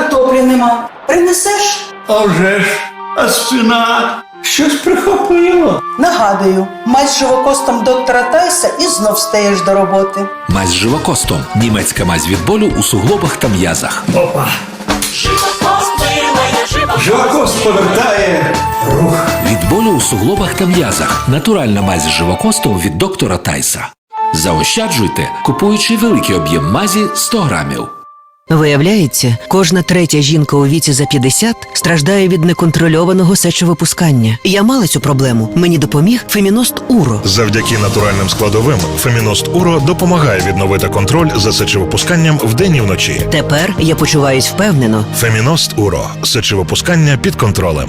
картоплі нема. Принесеш? А вже ж, а спина щось прихопило. Нагадую, мазь з живокостом доктора Тайса і знов стаєш до роботи. Мазь з живокостом. Німецька мазь від болю у суглобах та м'язах. Опа. Живокост повертає рух. Від болю у суглобах та м'язах. Натуральна мазь з живокостом від доктора Тайса. Заощаджуйте, купуючи великий об'єм мазі 100 грамів. Виявляється, кожна третя жінка у віці за 50 страждає від неконтрольованого сечовипускання. Я мала цю проблему. Мені допоміг Феміност Уро. Завдяки натуральним складовим Феміност Уро допомагає відновити контроль за сечовипусканням вдень і вночі. Тепер я почуваюсь впевнено. Феміност Уро сечовипускання під контролем.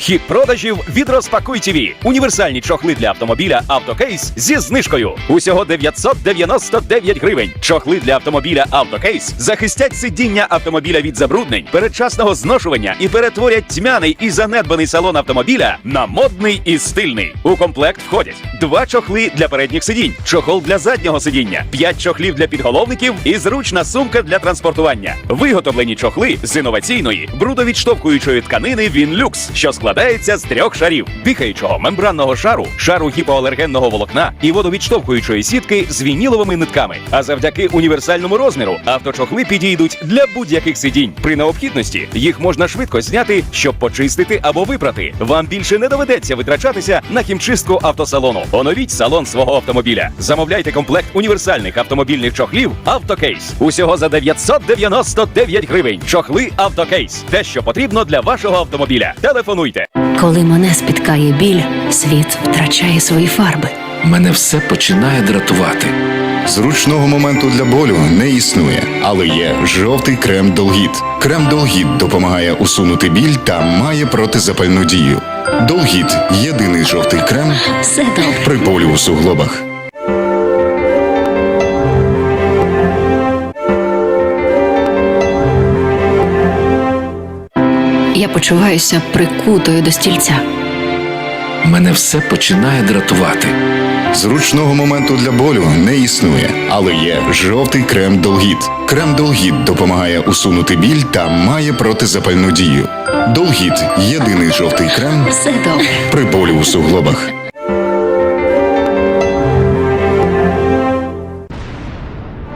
Хід продажів від Розпакуй ТВ. Універсальні чохли для автомобіля Автокейс зі знижкою. Усього 999 гривень. Чохли для автомобіля Автокейс захистять сидіння автомобіля від забруднень, передчасного зношування і перетворять тьмяний і занедбаний салон автомобіля на модний і стильний. У комплект входять два чохли для передніх сидінь, чохол для заднього сидіння, п'ять чохлів для підголовників і зручна сумка для транспортування. Виготовлені чохли з інноваційної брудовідштовхуючої тканини Вінлюкс, що складається з трьох шарів: дихаючого мембранного шару, шару гіпоалергенного волокна і водовідштовхуючої сітки з вініловими нитками. А завдяки універсальному розміру авточохли підійдуть для будь-яких сидінь. При необхідності їх можна швидко зняти, щоб почистити або випрати. Вам більше не доведеться витрачатися на хімчистку автосалону. Оновіть салон свого автомобіля. Замовляйте комплект універсальних автомобільних чохлів Автокейс. Усього за 999 гривень. Чохли Автокейс. Те, що потрібно для вашого автомобіля. Телефонуйте. Коли мене спіткає біль, світ втрачає свої фарби. Мене все починає дратувати. Зручного моменту для болю не існує, але є жовтий крем Долгіт. Крем Долгіт допомагає усунути біль та має протизапальну дію. Долгіт єдиний жовтий крем Все добре. при болю у суглобах. Почуваюся прикутою до стільця. Мене все починає дратувати. Зручного моменту для болю не існує, але є жовтий крем Долгіт. Крем Долгіт допомагає усунути біль та має протизапальну дію. Долгіт єдиний жовтий крем Все добре. при болі у суглобах.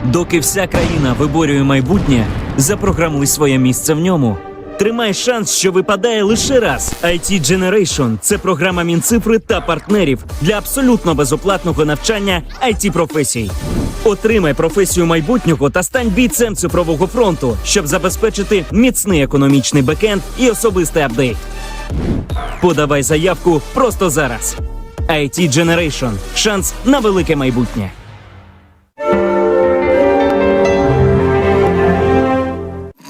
Доки вся країна виборює майбутнє, запрограмуй своє місце в ньому. Тримай шанс, що випадає лише раз. IT Generation – це програма Мінцифри та партнерів для абсолютно безоплатного навчання it професій. Отримай професію майбутнього та стань бійцем цифрового фронту, щоб забезпечити міцний економічний бекенд і особистий апдейт. Подавай заявку просто зараз. IT Generation – шанс на велике майбутнє.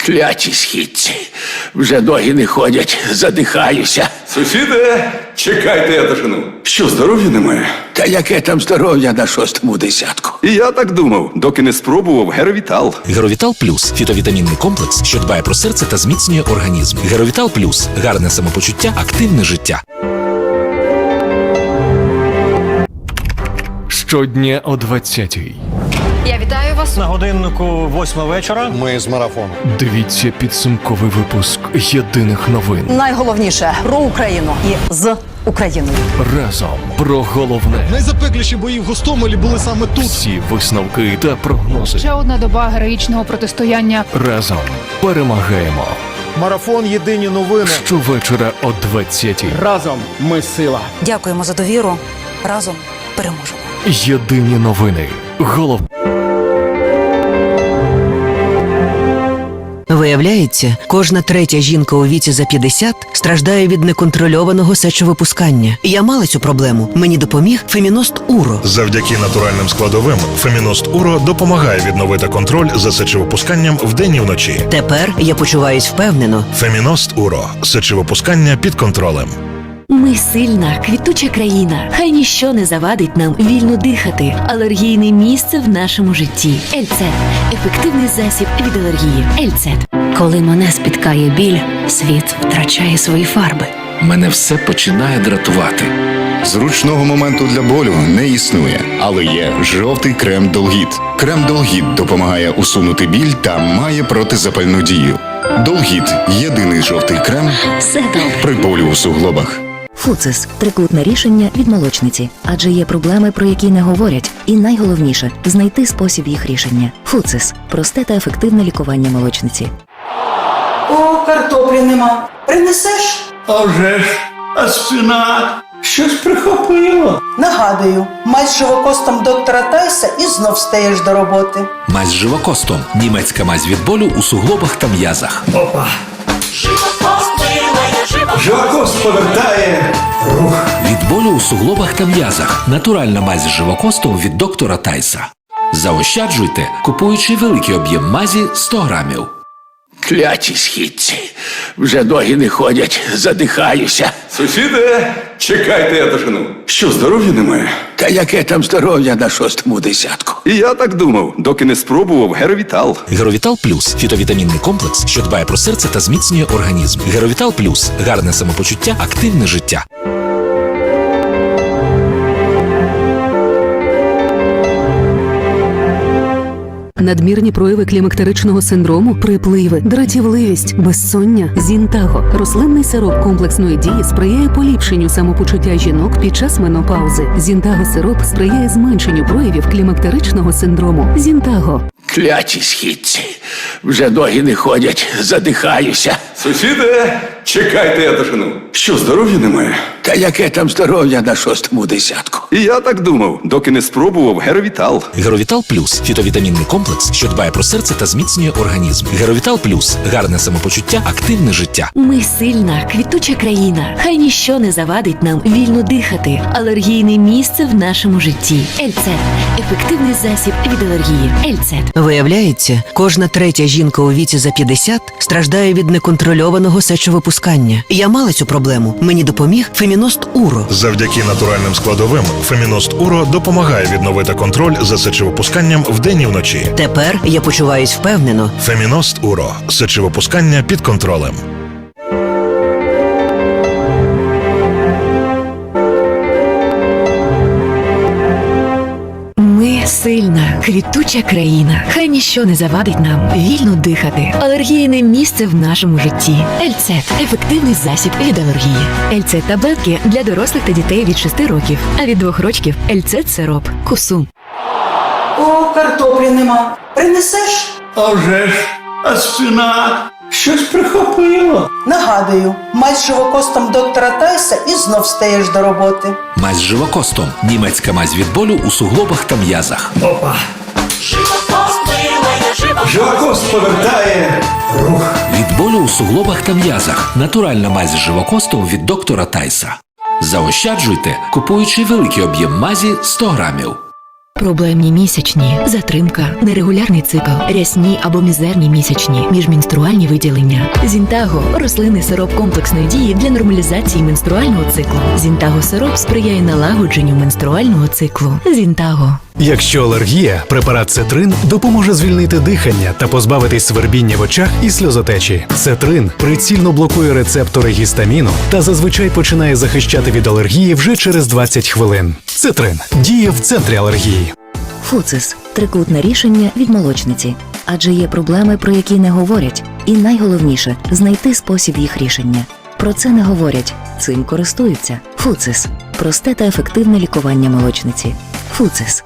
Кляті східці. Вже ноги не ходять, задихаюся. Сусіде, чекайте, я дожену. Що, здоров'я немає? Та яке там здоров'я на шостому десятку? І я так думав, доки не спробував Геровітал. Геровітал Плюс фітовітамінний комплекс, що дбає про серце та зміцнює організм. Геровітал Плюс гарне самопочуття, активне життя. Щодня о 20-й. Я вітаю вас. На годиннику восьма вечора. Ми з марафону. Дивіться підсумковий випуск єдиних новин. Найголовніше про Україну і з Україною. Разом про головне. Найзапекліші бої в Гостомелі були саме тут. Всі висновки та прогнози. Ще одна доба героїчного протистояння. Разом перемагаємо. Марафон Єдині новини. Щовечора о 20-й. Разом ми сила. Дякуємо за довіру. Разом переможемо. Єдині новини. Голов. Виявляється, кожна третя жінка у віці за 50 страждає від неконтрольованого сечовипускання. Я мала цю проблему. Мені допоміг Феміност Уро. Завдяки натуральним складовим Феміност Уро допомагає відновити контроль за сечовипусканням вдень і вночі. Тепер я почуваюсь впевнено. Феміност Уро сечовипускання під контролем. Ми сильна, квітуча країна. Хай ніщо не завадить нам вільно дихати. Алергійне місце в нашому житті. Ельцет ефективний засіб від алергії. Ельцет. Коли мене спіткає біль, світ втрачає свої фарби. Мене все починає дратувати. Зручного моменту для болю не існує, але є жовтий крем Долгіт. Крем Долгіт допомагає усунути біль та має протизапальну дію. Долгіт єдиний жовтий крем Все добре. при болі у суглобах. Фуцис трикутне рішення від молочниці, адже є проблеми, про які не говорять, і найголовніше знайти спосіб їх рішення. Фуцис просте та ефективне лікування молочниці. О, картоплі нема. Принесеш? А вже ж, а спина щось прихопило. Нагадую, мазь з живокостом доктора Тайса і знов стаєш до роботи. Мазь з живокостом. Німецька мазь від болю у суглобах та м'язах. Опа. Живокост повертає рух. Від болю у суглобах та м'язах. Натуральна мазь з живокостом від доктора Тайса. Заощаджуйте, купуючи великий об'єм мазі 100 грамів. Кляті східці. Вже ноги не ходять, задихаюся. Сусіде, чекайте, я дожену. Що, здоров'я немає? Та яке там здоров'я на шостому десятку? І я так думав, доки не спробував Геровітал. Геровітал Плюс фітовітамінний комплекс, що дбає про серце та зміцнює організм. Геровітал Плюс гарне самопочуття, активне життя. Надмірні прояви клімактеричного синдрому, припливи, дратівливість, безсоння, зінтаго. Рослинний сироп комплексної дії сприяє поліпшенню самопочуття жінок під час менопаузи. Зінтаго сироп сприяє зменшенню проявів клімактеричного синдрому. Зінтаго. Кляті східці. Вже ноги не ходять, задихаюся. Сусіде, чекайте, я дожену. Що, здоров'я немає? Та яке там здоров'я на шостому десятку? І я так думав, доки не спробував Геровітал. Геровітал Плюс фітовітамінний комплекс, що дбає про серце та зміцнює організм. Геровітал Плюс гарне самопочуття, активне життя. Ми сильна, квітуча країна. Хай ніщо не завадить нам вільно дихати. Алергійне місце в нашому житті. Ельцет ефективний засіб від алергії. Ельцет. Виявляється, кожна третя жінка у віці за 50 страждає від неконтрольованого сечовипускання. Я мала цю проблему. Мені допоміг Феміност Уро. Завдяки натуральним складовим Феміност Уро допомагає відновити контроль за сечовипусканням вдень і вночі. Тепер я почуваюсь впевнено. Феміност Уро сечовипускання під контролем. Сильна, квітуча країна. Хай ніщо не завадить нам вільно дихати. Алергійне місце в нашому житті. Ельцет ефективний засіб від алергії. Ельцет таблетки для дорослих та дітей від 6 років, а від 2 років Ельцет сироп. Кусум. О, картоплі нема. Принесеш? А вже ж, а спина щось прихопило. Нагадую, мазь з живокостом доктора Тайса і знов стаєш до роботи. Мазь з живокостом. Німецька мазь від болю у суглобах та м'язах. Опа. Живокост повертає рух. Від болю у суглобах та м'язах. Натуральна мазь з живокостом від доктора Тайса. Заощаджуйте, купуючи великий об'єм мазі 100 грамів. Проблемні місячні, затримка, нерегулярний цикл, рясні або мізерні місячні, міжменструальні виділення. Зінтаго рослинний сироп комплексної дії для нормалізації менструального циклу. Зінтаго сироп сприяє налагодженню менструального циклу. Зінтаго. Якщо алергія, препарат Цетрин допоможе звільнити дихання та позбавитись свербіння в очах і сльозотечі. Цетрин прицільно блокує рецептори гістаміну та зазвичай починає захищати від алергії вже через 20 хвилин. Цетрин діє в центрі алергії. Фуцис трикутне рішення від молочниці, адже є проблеми, про які не говорять, і найголовніше знайти спосіб їх рішення. Про це не говорять, цим користуються. Фуцис просте та ефективне лікування молочниці. Фуцис.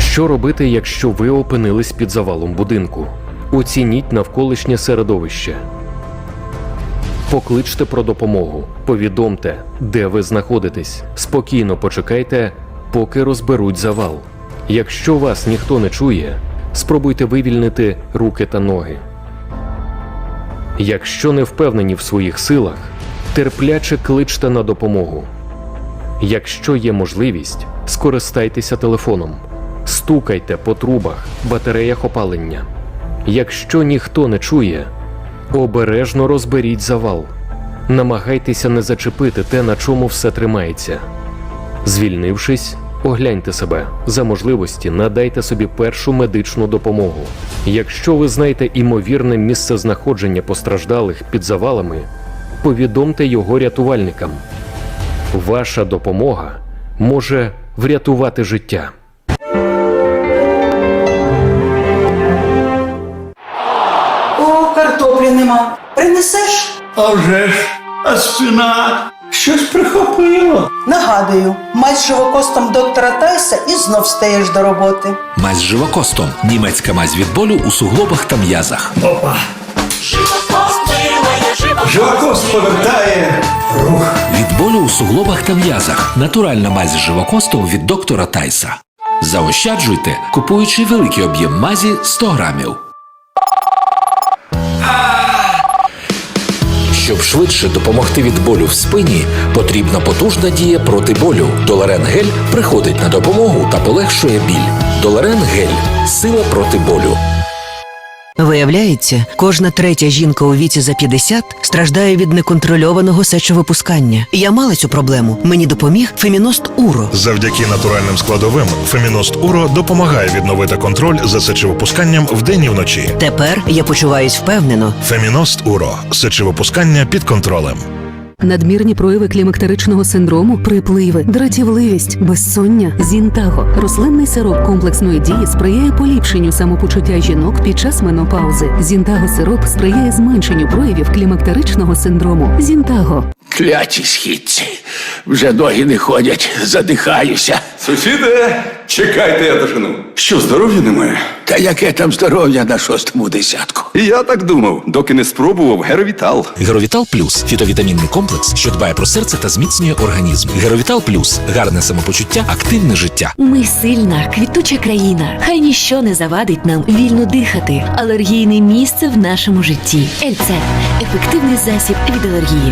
Що робити, якщо ви опинились під завалом будинку? Оцініть навколишнє середовище. Покличте про допомогу. Повідомте, де ви знаходитесь. Спокійно почекайте, поки розберуть завал. Якщо вас ніхто не чує, спробуйте вивільнити руки та ноги. Якщо не впевнені в своїх силах, терпляче кличте на допомогу. Якщо є можливість, скористайтеся телефоном, стукайте по трубах, батареях опалення. Якщо ніхто не чує, обережно розберіть завал. Намагайтеся не зачепити те, на чому все тримається. Звільнившись, огляньте себе. За можливості надайте собі першу медичну допомогу. Якщо ви знаєте імовірне місце знаходження постраждалих під завалами, повідомте його рятувальникам. Ваша допомога може врятувати життя. А вже ж, а спина щось прихопило. Нагадую, мазь з живокостом доктора Тайса і знов стаєш до роботи. Мазь з живокостом. Німецька мазь від болю у суглобах та м'язах. Опа. Живокост повертає рух. Від болю у суглобах та м'язах. Натуральна мазь з живокостом від доктора Тайса. Заощаджуйте, купуючи великий об'єм мазі 100 грамів. Щоб швидше допомогти від болю в спині, потрібна потужна дія проти болю. Доларен гель приходить на допомогу та полегшує біль. Доларен гель сила проти болю. Виявляється, кожна третя жінка у віці за 50 страждає від неконтрольованого сечовипускання. Я мала цю проблему. Мені допоміг Феміност Уро. Завдяки натуральним складовим Феміност Уро допомагає відновити контроль за сечовипусканням вдень і вночі. Тепер я почуваюсь впевнено. Феміност Уро сечовипускання під контролем. Надмірні прояви клімактеричного синдрому, припливи, дратівливість, безсоння, зінтаго. Рослинний сироп комплексної дії сприяє поліпшенню самопочуття жінок під час менопаузи. Зінтаго сироп сприяє зменшенню проявів клімактеричного синдрому. Зінтаго. Кляті східці. Вже ноги не ходять, задихаюся. Сусіде, Чекайте, я дожену. Що, здоров'я немає? Та яке там здоров'я на шостому десятку? І я так думав, доки не спробував Геровітал. Геровітал Плюс фітовітамінний комплекс, що дбає про серце та зміцнює організм. Геровітал Плюс гарне самопочуття, активне життя. Ми сильна, квітуча країна. Хай ніщо не завадить нам вільно дихати. Алергійне місце в нашому житті. Ельцет ефективний засіб від алергії.